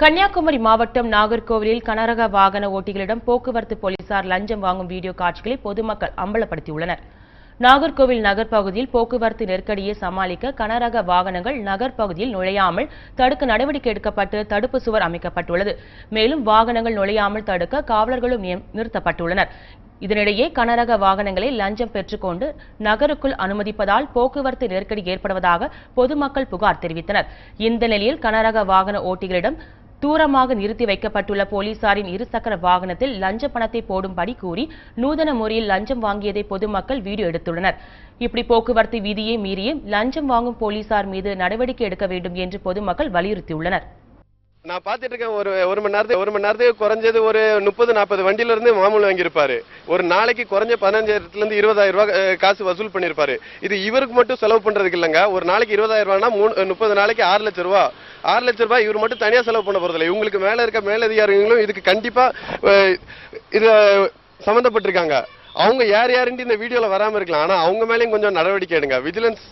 கன்னியாகுமரி மாவட்டம் நாகர்கோவிலில் கனரக வாகன ஓட்டிகளிடம் போக்குவரத்து போலீசார் லஞ்சம் வாங்கும் வீடியோ காட்சிகளை பொதுமக்கள் அம்பலப்படுத்தியுள்ளனர். நாகர்கோவில் நகர் பகுதியில் போக்குவரத்து நெருக்கடியை சமாளிக்க கனரக வாகனங்கள் நகர் பகுதியில் நுழையாமல் தடுக்க நடவடிக்கை எடுக்கப்பட்டு தடுப்பு சுவர் அமைக்கப்பட்டுள்ளது. மேலும் வாகனங்கள் நுழையாமல் தடுக்க காவலர்களும் நிறுத்தப்பட்டுள்ளனர். இதனிடையே கனரக வாகனங்களை லஞ்சம் பெற்றுக்கொண்டு நகருக்குள் அனுமதிப்பதால் போக்குவரத்து நெருக்கடி ஏற்படுவதாக பொதுமக்கள் புகார் தெரிவித்தனர். இந்த நிலையில் கனரக வாகன ஓட்டிகளிடம் தூரமாக நிறுத்தி வைக்கப்பட்டுள்ள போலீசாரின் இருசக்கர வாகனத்தில் லஞ்ச பணத்தை போடும்படி கூறி நூதன முறையில் லஞ்சம் வாங்கியதை பொதுமக்கள் வீடியோ எடுத்துள்ளனர். இப்படி போக்குவரத்து விதியை மீறியும் லஞ்சம் வாங்கும் போலீசார் மீது நடவடிக்கை எடுக்க வேண்டும் என்று பொதுமக்கள் வலியுறுத்தியுள்ளனர். நான் பார்த்துட்டு இருக்கேன் ஒரு ஒரு மணி நேரத்துக்கு ஒரு மணி நேரத்துக்கு குறைஞ்சது ஒரு முப்பது நாற்பது வண்டியில இருந்து மாமூல் வாங்கியிருப்பாரு. ஒரு நாளைக்கு குறைஞ்ச பதினஞ்சாயிரத்துல இருந்து இருபதாயிரம் ரூபாய் காசு வசூல் பண்ணியிருப்பாரு. இது இவருக்கு மட்டும் செலவு பண்றதுக்கு இல்லைங்க. ஒரு நாளைக்கு இருபதாயிரம் ரூபாய்னா மூணு முப்பது நாளைக்கு ஆறு லட்சம் ரூபாய். ஆறு லட்சம் ரூபாய் இவர் மட்டும் தனியாக செலவு பண்ண போறதில்லை. இவங்களுக்கு மேலே இருக்க மேலதிகாரிகளும் இதுக்கு கண்டிப்பா அஹ், இது அவங்க யார் யாருன்ட்டு இந்த வீடியோவில் வராம இருக்கலாம். ஆனா அவங்க மேலயும் கொஞ்சம் நடவடிக்கை எடுங்க. விஜிலன்ஸ்